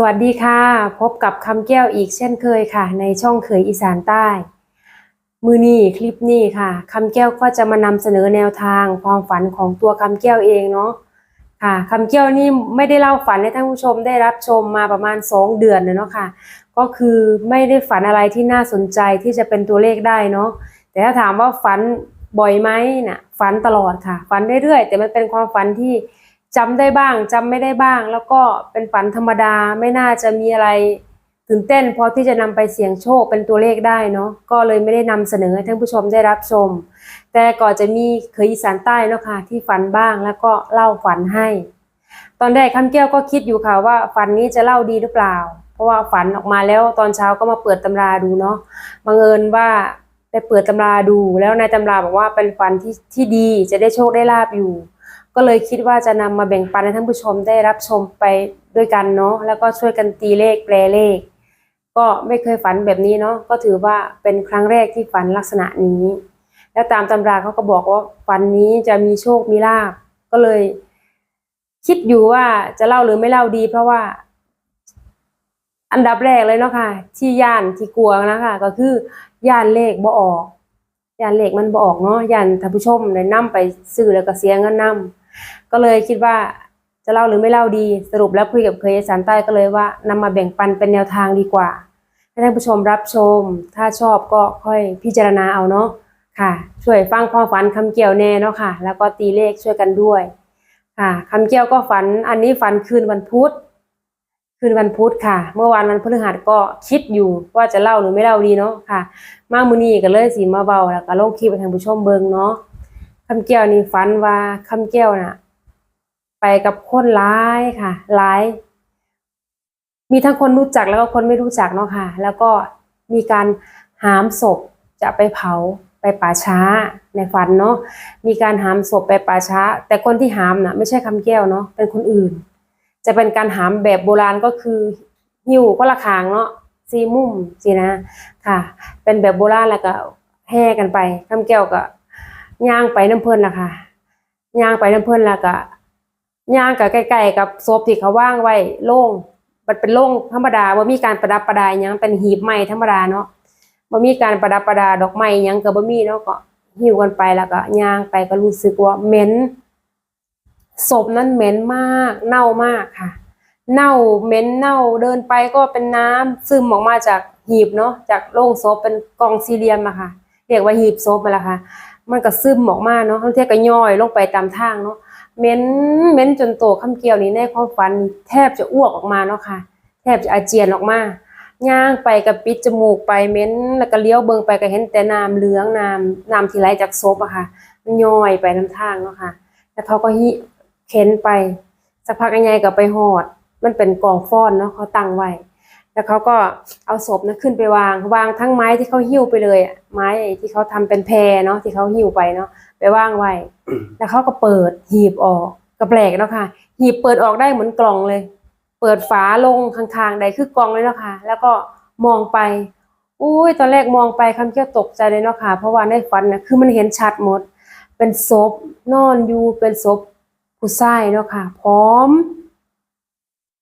สวัสดีค่ะ พบกับคำแก้วอีกเช่นเคยค่ะ ในช่องเขยอีสานใต้ มือนี้คลิปนี้ค่ะคำแก้วก็จะมานำเสนอแนวทางความฝันของตัวคำแก้วเองเนาะค่ะคำแก้วนี่ไม่ได้เล่าฝันให้ท่านผู้ชมได้รับชมมาประมาณสองเดือนเลยเนาะค่ะ ก็คือไม่ได้ฝันอะไรที่น่าสนใจที่จะเป็นตัวเลขได้เนาะแต่ถ้าถามว่าฝันบ่อยไหมน่ะฝันตลอดค่ะ ฝันเรื่อยๆแต่มันเป็นความฝันที่ จำได้บ้างจำไม่ได้บ้าง แล้วก็เป็นฝันธรรมดาไม่น่าจะมีอะไรตื่นเต้นพอที่จะนำไปเสี่ยงโชคเป็นตัวเลขได้เนาะก็เลยไม่ได้นำเสนอให้ท่านผู้ชมได้รับชม แต่ก่อนจะมีเคยอีสานใต้เนาะค่ะที่ฝันบ้างแล้วก็เล่าฝันให้ ตอนแรกคำแก้วก็คิดอยู่ค่ะว่าฝันนี้จะเล่าดีหรือเปล่า เพราะว่าฝันออกมาแล้วตอนเช้าก็มาเปิดตำราดูเนาะบังเอิญว่าไปเปิดตำราดู แล้วในตำราบอกว่าเป็นฝันที่ที่ดีจะได้โชคได้ลาบอยู่ ก็เลยคิดว่าจะนำมาแบ่งปันให้ท่านผู้ชมได้รับชมไปด้วยกันเนาะแล้วก็ช่วยกันตีเลขแปลเลข ก็ไม่เคยฝันแบบนี้เนาะก็ถือว่าเป็นครั้งแรกที่ฝันลักษณะนี้ แล้วตามตำราเขาก็บอกว่าฝันนี้จะมีโชคมีลาบก็เลย คิดอยู่ว่าจะเล่าหรือไม่เล่าดี เพราะว่า อันดับแรกเลยเนาะค่ะ ที่ย่านที่กลัวนะคะก็คือย่านเลขบ่ออกย่านเลขมันบ่ออกเนาะย่านท่านผู้ชมเลยนํไปซื้อแล้วก็เสียเงินนํ ก็เลยคิดว่าจะเล่าหรือไม่เล่าดีสรุปแล้วคุยกับเคยสานใต้ก็เลยว่านำมาแบ่งปันเป็นแนวทางดีกว่าให้ท่านผู้ชมรับชม ถ้าชอบก็ค่อยพิจารณาเอาเนาะค่ะ ช่วยฟังความฝันคำเกี่ยวแน่เนาะค่ะ แล้วก็ตีเลขช่วยกันด้วยค่ะคำเกี่ยวก็ฝันอันนี้ฝันคืนวันพุธคืนวันพุธค่ะ เมื่อวานวันพฤหัสก็คิดอยู่ว่าจะเล่าหรือไม่เล่าดีเนาะค่ะ มามือนี้ก็เลยสีมาเบาแล้วก็ลงคลิปให้ท่านผู้ชมเบิ่งเนาะ คำแก้วนี่ฝันว่าคำแก้วน่ะ ไปกับคนร้ายค่ะร้าย มีทั้งคนรู้จักแล้วก็คนไม่รู้จักเนาะค่ะ แล้วก็มีการหามศพจะไปเผาไปป่าช้าในฝันเนาะมีการหามศพไปป่าช้า แต่คนที่หามน่ะ ไม่ใช่คำแก้วเนาะเป็นคนอื่น จะเป็นการหามแบบโบราณก็คือหิ้วก็ละคางเนาะซีมุ่มสินะค่ะ เป็นแบบโบราณแล้วก็แห่กันไปคำแก้วก็ ย่างไปน้ำเพิ่นล่ะค่ะย่างไปน้ำเพิ่นล้วก็ย่างกับใกล้ๆกับศพที่เขาว่างไว้โล่งมันเป็นโล่งธรรมดาบ่ามีการประดับประดาหยังเป็นหีบไม้ธรรมดาเนาะบ่มีการประดับประดาดอกไม้ยังก็บ่มีเนาะก็หิวกันไปแล้วก็ย่างไปก็รู้สึกว่าเหม็นศพนั้นเหม็นมากเน่ามากค่ะ เน่าเหม็นเน่าเดินไปก็เป็นน้ำซึมออกมาจากหีบเนาะจากโล่งศพเป็นกองสี่เหลี่ยมอะค่ะเรียกว่าหีบศพมาละค่ะ มันก็ซึมออกมาเนาะทั้งเที่ยก็ย่อยลงไปตามทางเนาะเหม็นเหม็นจนโตคำเกี่ยวนี้ในความฝันแทบจะอ้วกออกมาเนาะค่ะ แทบจะอาเจียนออกมาย่างไปกับปิดจมูกไปเหม็นแล้วก็เลี้ยวเบิงไปก็เห็นแต่น้ำเหลืองน้ำน้ำที่ไหลจากศพอะค่ะมันย่อยไปตามทางเนาะค่ะแล้วเขาก็หิเข็นไปสักพักใหญ่ๆก็ไปหอด มันเป็นกองฟ้อนเนาะเขาตั้งไว้ แล้วเขาก็เอาศพนะขึ้นไปวาง วางทั้งไม้ที่เขาหิ้วไปเลยอะไม้ที่เขาทำเป็นแพรเนาะที่เขาหิ้วไปเนาะไปวางไว้ แล้วเขาก็เปิดหีบออกก็แปลกเนาะค่ะ หีบเปิดออกได้เหมือนกล่องเลย เปิดฝาลงข้างๆใดคือกล่องเลยเนาะค่ะ แล้วก็มองไปอุ้ยตอนแรกมองไปคำเกี่ยวตกใจเลยเนาะค่ะ เพราะว่าในฝันนะคือมันเห็นชัดหมด เป็นศพนอนอยู่เป็นศพผู้ชายเนาะค่ะพร้อม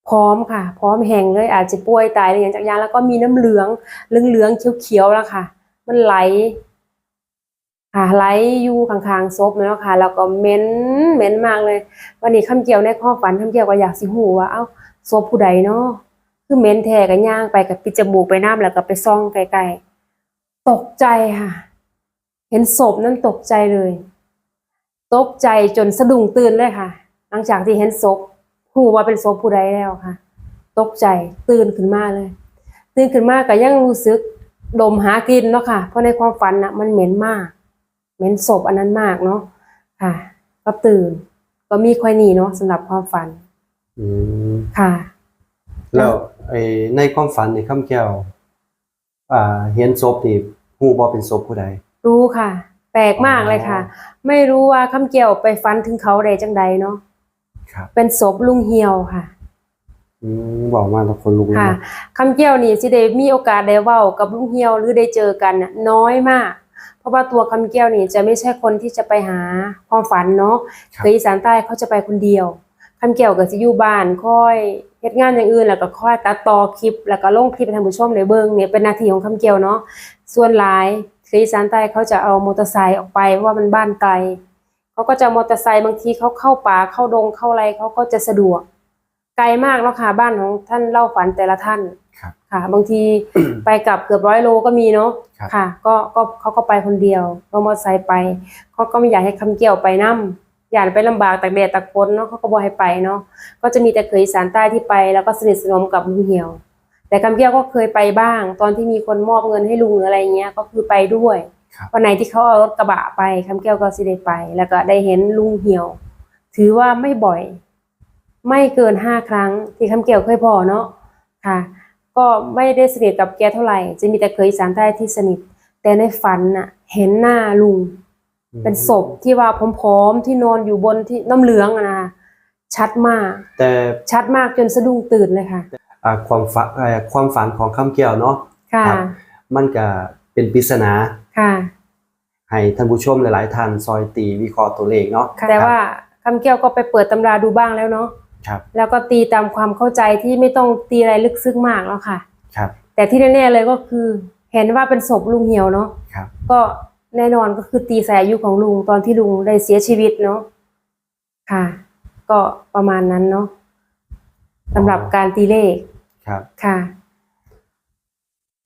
พร้อมค่ะ พร้อมแห้งเลยอาจจะป่วยตายอะไรอย่างจากยาแล้วก็มีน้ำเหลืองเหลืองๆเขียวๆแล้วค่ะ มันไหลค่ะไหลอยู่ข้างๆศพเนาะค่ะ แล้วก็เหม็นเหม็นมากเลย วันนี้คำเกี่ยวในข้อฝันคำเกี่ยวก็อยากสิหูว่าเอ้าศพผู้ใดเนาะคือเหม็นแท้กันย่างไปกับปิดจมูกไปน้ำแล้วก็ไปซ่องไกลๆตกใจค่ะ เห็นศพนั้นตกใจเลย ตกใจจนสะดุ้งตื่นเลยค่ะ หลังจากที่เห็นศพ หูว่าเป็นศพผู้ใดแล้วค่ะ ตกใจตื่นขึ้นมาเลย ตื่นขึ้นมาก็ยังรู้สึกดมหากินเนาะค่ะ เพราะในความฝันน่ะมันเหม็นมาก เหม็นศพอันนั้นมากเนาะค่ะ ก็ตื่น ก็มีค่อยหนีเนาะสำหรับความฝัน อืมค่ะ แล้วไอ้ในความฝันในคำแก้วอ่าเห็นศพนี่ฮู้บ่เป็นศพผู้ใดรู้ค่ะ แปลกมากเลยค่ะ ไม่รู้ว่าคำเกี่ยวไปฟันถึงเขาได้จังใดเนาะ ครับเป็นศพลุงเหี่ยวค่ะอืมบอกมาแล้วคนลุกเลยค่ะนะคำเกี่ยวนี่สิได้มีโอกาสได้เว้ากับลุงเหี่ยวหรือได้เจอกันน่ะน้อยมาก เพราะว่าตัวคำเกี่ยวนี่จะไม่ใช่คนที่จะไปหาความฝันเนาะครับเคยอีสานใต้เขาจะไปคนเดียวคำแก้วก็สิอยู่บ้านคอยเฮ็ดงานอย่างอื่นแล้วก็คอยตัดต่อคลิป แล้วก็ลงคลิปให้ท่านผู้ชมได้เบิ่งเนี่ยเป็นหน้าที่ของคำแก้วเนาะส่วนหลายคืออีสานใต้เขาจะเอามอเตอร์ไซค์ออกไปเพราะว่ามันบ้านไกล เขาก็จะเอามอเตอร์ไซค์บางทีเขาเข้าป่าเข้าดงเข้าไรเขาก็จะสะดวก ไกลมากเนาะค่ะบ้านของท่านเล่าฝันแต่ละท่านครับค่ะ บางทีไปกลับเกือบร้อยโลก็มีเนาะครับค่ะ ก็ก็เขาก็ไปคนเดียวเอามอเตอร์ไซค์ไปเขาก็ไม่อยากให้คำเกี่ยวไปนํอยากไปลำบากตากแดดตากฝนเนาะเขาก็บอกให้ไปเนาะก็จะมีแต่เคยอีสานใต้ที่ไป แล้วก็สนิทสนมกับลุงเหี่ยว แต่คำเกี่ยวก็เคยไปบ้าง ตอนที่มีคนมอบเงินให้ลุงหรืออะไรเงี้ยก็คือไปด้วยครับ วันไหนที่เขาเอารถกระบะไปคำแก้วก็สิได้ไป แล้วก็ได้เห็นลุงเหี่ยว ถือว่าไม่บ่อย ไม่เกินห้าครั้ง ที่คำแก้วเคยพอเนาะค่ะ ก็ไม่ได้สนิทกับแกเท่าไหร่ จะมีแต่เคยอีสานใต้ที่สนิท แต่ในฝันน่ะ เห็นหน้าลุง เป็นศพที่ว่าผอมๆที่นอนอยู่บนที่น้ำเหลืองอะนะคะชัดมาก แต่ชัดมากจนสะดุ้งตื่นเลยค่ะอ่าความฝันเอ่อความฝันของคำแก้วเนาะค่ะครับมันก็เป็นปริศนา ค่ะ ให้ท่านผู้ชมหลาย ๆ ท่านซอยตีวิเคราะห์ตัวเลขเนาะแต่ว่าคำแก้วก็ไปเปิดตำราดูบ้างแล้วเนาะครับแล้วก็ตีตามความเข้าใจที่ไม่ต้องตีอะไรลึกซึ้งมากแล้วค่ะ ครับแต่ที่แน่ๆเลยก็คือ เห็นว่าเป็นศพลุงเหี่ยวเนาะครับ ก็แน่นอนก็คือตีใส่อายุของลุงตอนที่ลุงได้เสียชีวิตเนาะค่ะ ก็ประมาณนั้นเนาะสำหรับการตีเลขครับ ค่ะ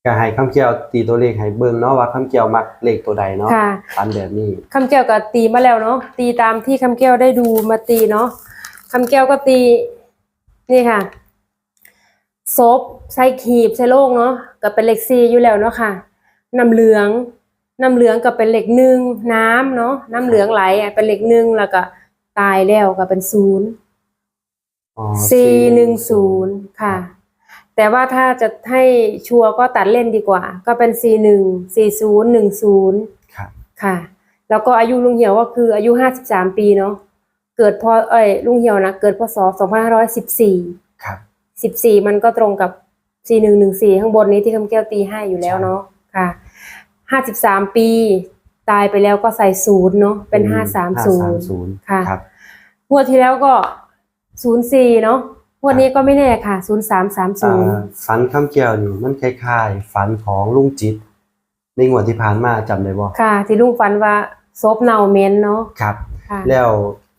ก็ให้คำแก้วตีตัวเลขให้เบิ่งเนาะว่าคำแก้วมักเลขตัวใดเนาะค่ะ ฝันแบบนี้คำแก้วก็ตีมาแล้วเนาะตีตามที่คำแก้วได้ดูมาตีเนาะคำแก้วก็ตี นี่ค่ะซบใส่ขีบใส่โล่งเนาะก็เป็นเลขสี่อยู่แล้วเนาะค่ะน้ำเหลืองน้ำเหลืองก็เป็นเลขหนึ่งน้ำเนาะน้ำเหลืองไหลอะเป็นเลขหนึ่งแล้วก็ตายแล้วก็เป็นศูนย์อ๋อสี่หนึ่งศูนย์ค่ะ แต่ว่าถ้าจะให้ชัวร์ก็ตัดเล่นดีกว่า ก็เป็นสี่หนึ่งสี่ศูนย์หนึ่งศูนย์ครับค่ะ แล้วก็อายุลุงเหี่ยวก็คืออายุห้าสิบสามปีเนาะเกิดพอเอ้ยลุงเหี่ยวนะเกิดพศสองพันห้าร้อยสิบสี่ครับสิบสี่มันก็ตรงกับสี่หนึ่งหนึ่งสี่ข้างบนนี้ที่คำแก้วตีให้อยู่แล้วเนาะค่ะห้าสิบสามปี ตายไปแล้วก็ใส่ศูนย์เนาะเป็นห้าสามศูนย์530ค่ะครับงวดที่แล้วก็ศูนย์สี่เนาะง วดนี้ก็ไม่แน่ค่ะ ศูนย์สามสามศูอ่นย์าฝันคำแก้วนี่มันคล้ายๆฝันของลุงจิต ในงวดที่ผ่านมาจำได้บ่ค่ะ ที่ลุงฝันว่าซบเนาเมนเนาะครับค่ะแล้ว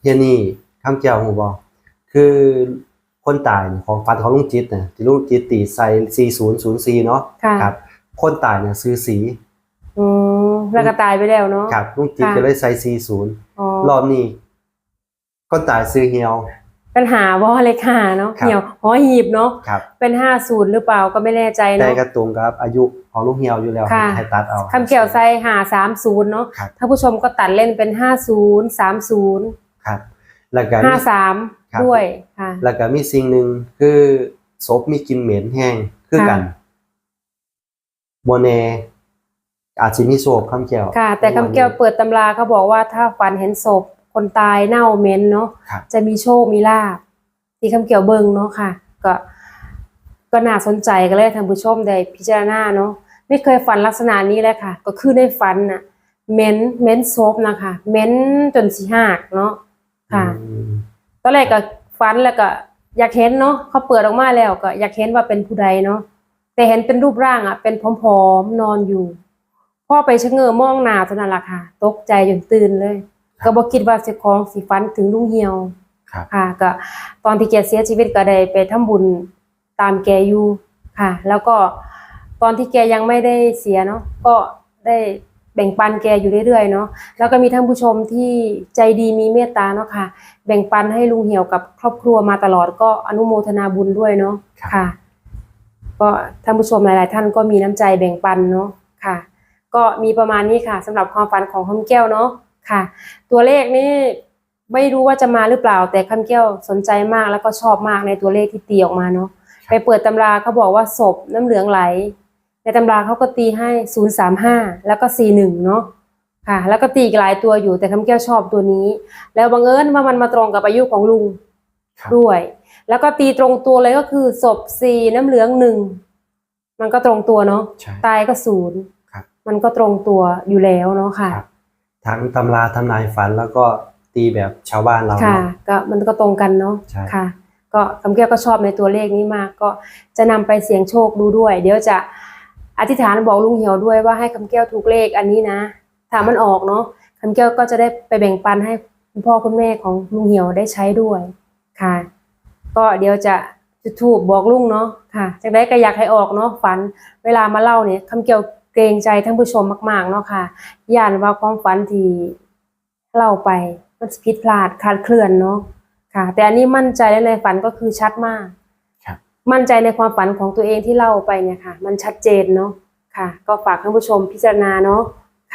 เฮียนี่คำแก้วฮู้บ่คือคนตายเนี่ยของฝันของลุงจิตน่ะที่ลุงจิตตีใส่4004เนาะค่ะครับ คนตายเนี่ยซื้อสีอืมแล้วก็ตายไปแล้วเนาะครับลุงจิตค่ะก็เลยใส่40อ๋อรอบนี้คนตายซื้อเหี่ยว ปัญหาว่าเลยค่ะเนาะครับ เหี่ยวหอหีบเนาะครับเป็นห้าศูนย์หรือเปล่าก็ไม่แน่ใจแต่เนาะ กระตรงกับ อายุของลุงเหี่ยวอยู่แล้วค่ะ ให้ตัดเอา คำเกี่ยวใส่หาสามศูนย์เนาะครับถ้าผู้ชมก็ตัดเล่นเป็นห้าศูนย์สามศูนย์ครับ แล้วก็ ห้าสามครับ ด้วยค่ะ แล้วก็มีสิ่งหนึ่งคือศพมีกลิ่นเหม็นแห้งคือกันค่ะบนแนอาจสิมีโศกคำแก้วค่ะ แต่คำแก้วเปิดตำราเขาบอกว่าถ้าฝันเห็นศพ คนตายเน่าเหม็นเนาะครับจะมีโชคมีลาภที่คำเกี่ยวเบิงเนาะค่ะ ก็ก็น่าสนใจก็เลยท่านผู้ชมได้พิจารณาเนาะไม่เคยฝันลักษณะนี้เลยค่ะ ก็คือในฝันน่ะเหม้นเหม้นศพนะคะเหม้นจนสิหักเนาะค่ะอืมตอนแรกก็ฝันแล้วก็ อยากเห็นเนาะเขาเปิดออกมาแล้วก็ อยากเห็นว่าเป็นผู้ใดเนาะแต่เห็นเป็นรูปร่างอะ เป็นผอมๆนอนอยู่พ่อไปชะเง้อมองหน้าเท่านั้นล่ะค่ะ ตกใจจนตื่นเลย ก็บ่คิดว่าสิของสิฝันถึงลุงเหี่ยวครับ ค่ะ ก็ตอนที่แกเสียชีวิตก็ได้ไปทำบุญตามแกอยู่ค่ะ แล้วก็ตอนที่แกยังไม่ได้เสียเนาะก็ได้แบ่งปันแกอยู่เรื่อยๆเนาะแล้วก็มีท่านผู้ชมที่ใจดีมีเมตตาเนาะค่ะ แบ่งปันให้ลุงเหี่ยวกับครอบครัวมาตลอดก็อนุโมทนาบุญด้วยเนาะครับค่ะ ก็ท่านผู้ชมหลายๆ ท่านก็มีน้ำใจแบ่งปันเนาะค่ะ ก็มีประมาณนี้ค่ะสำหรับความฝันของคำแก้วเนาะ ค่ะ ตัวเลขนี่ไม่รู้ว่าจะมาหรือเปล่า แต่คำแก้วสนใจมากแล้วก็ชอบมากในตัวเลขที่ตีออกมาเนาะไปเปิดตำราเขาบอกว่าศพน้ำเหลืองไหล ในตำราเขาก็ตีให้ศูนย์สามห้าแล้วก็สี่หนึ่งเนาะค่ะ แล้วก็ตีอีกหลายตัวอยู่แต่คำแก้วชอบตัวนี้ แล้วบังเอิญว่ามันมาตรงกับอายุของลุงครับด้วย แล้วก็ตีตรงตัวเลยก็คือศพสี่น้ำเหลืองหนึ่งมันก็ตรงตัวเนาะใช่ตายก็ศูนย์ครับมันก็ตรงตัวอยู่แล้วเนาะค่ะครับ ทั้งตำราทำนายฝันแล้วก็ตีแบบชาวบ้านเราค่ะเนาะก็มันก็ตรงกันเนาะใช่ค่ะ ก็คำแก้วก็ชอบในตัวเลขนี้มาก ก็จะนำไปเสี่ยงโชคดูด้วย เดี๋ยวจะอธิษฐานบอกลุงเหี่ยวด้วยว่าให้คำแก้วถูกเลขอันนี้นะถ้ามันออกเนาะคำแก้วก็จะได้ไปแบ่งปันให้คุณพ่อคุณแม่ของลุงเหี่ยวได้ใช้ด้วยค่ะ ก็เดี๋ยวจะจุดทูบบอกลุงเนาะค่ะจากได้ก็อยากให้ออกเนาะฝันเวลามาเล่าเนี่ยคำแก้ว เกรงใจท่านผู้ชมมากๆเนาะค่ะย่านว่าความฝันที่เล่าไปมันผิดพลาดคลาดเคลื่อนเนาะค่ะ แต่อันนี้มั่นใจและในฝันก็คือชัดมากครับมั่นใจในความฝันของตัวเองที่เล่าไปเนี่ยค่ะ มันชัดเจนเนาะค่ะ ก็ฝากท่านผู้ชมพิจารณาเนาะ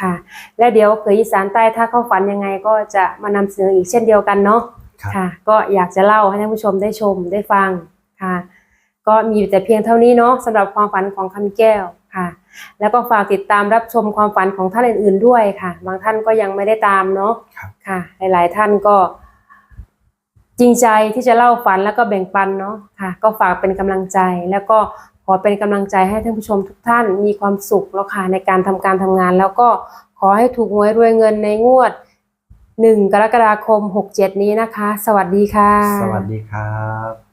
ค่ะ และเดี๋ยวเผยอีสานใต้ถ้าเข้าฝันยังไงก็จะมานำเสนออีกเช่นเดียวกันเนาะครับค่ะ ก็อยากจะเล่าให้ท่านผู้ชมได้ชมได้ฟังค่ะ ก็มีอยู่แต่เพียงเท่านี้เนาะสำหรับความฝันของคำแก้ว ค่ะ แล้วก็ฝากติดตามรับชมความฝันของท่านอื่น ๆด้วยค่ะ บางท่านก็ยังไม่ได้ตามเนาะครับค่ะ หลาย ๆ ท่านก็ จริงใจที่จะเล่าฝันแล้วก็แบ่งปันเนาะค่ะ ก็ฝากเป็นกำลังใจแล้วก็ขอเป็นกำลังใจให้ท่านผู้ชมทุกท่านมีความสุขแล้วค่ะในการทำการทำงาน แล้วก็ขอให้ถูกหวยรวยเงินในงวด1กรกฎาคม 67 นี้นะคะ สวัสดีค่ะ สวัสดีครับ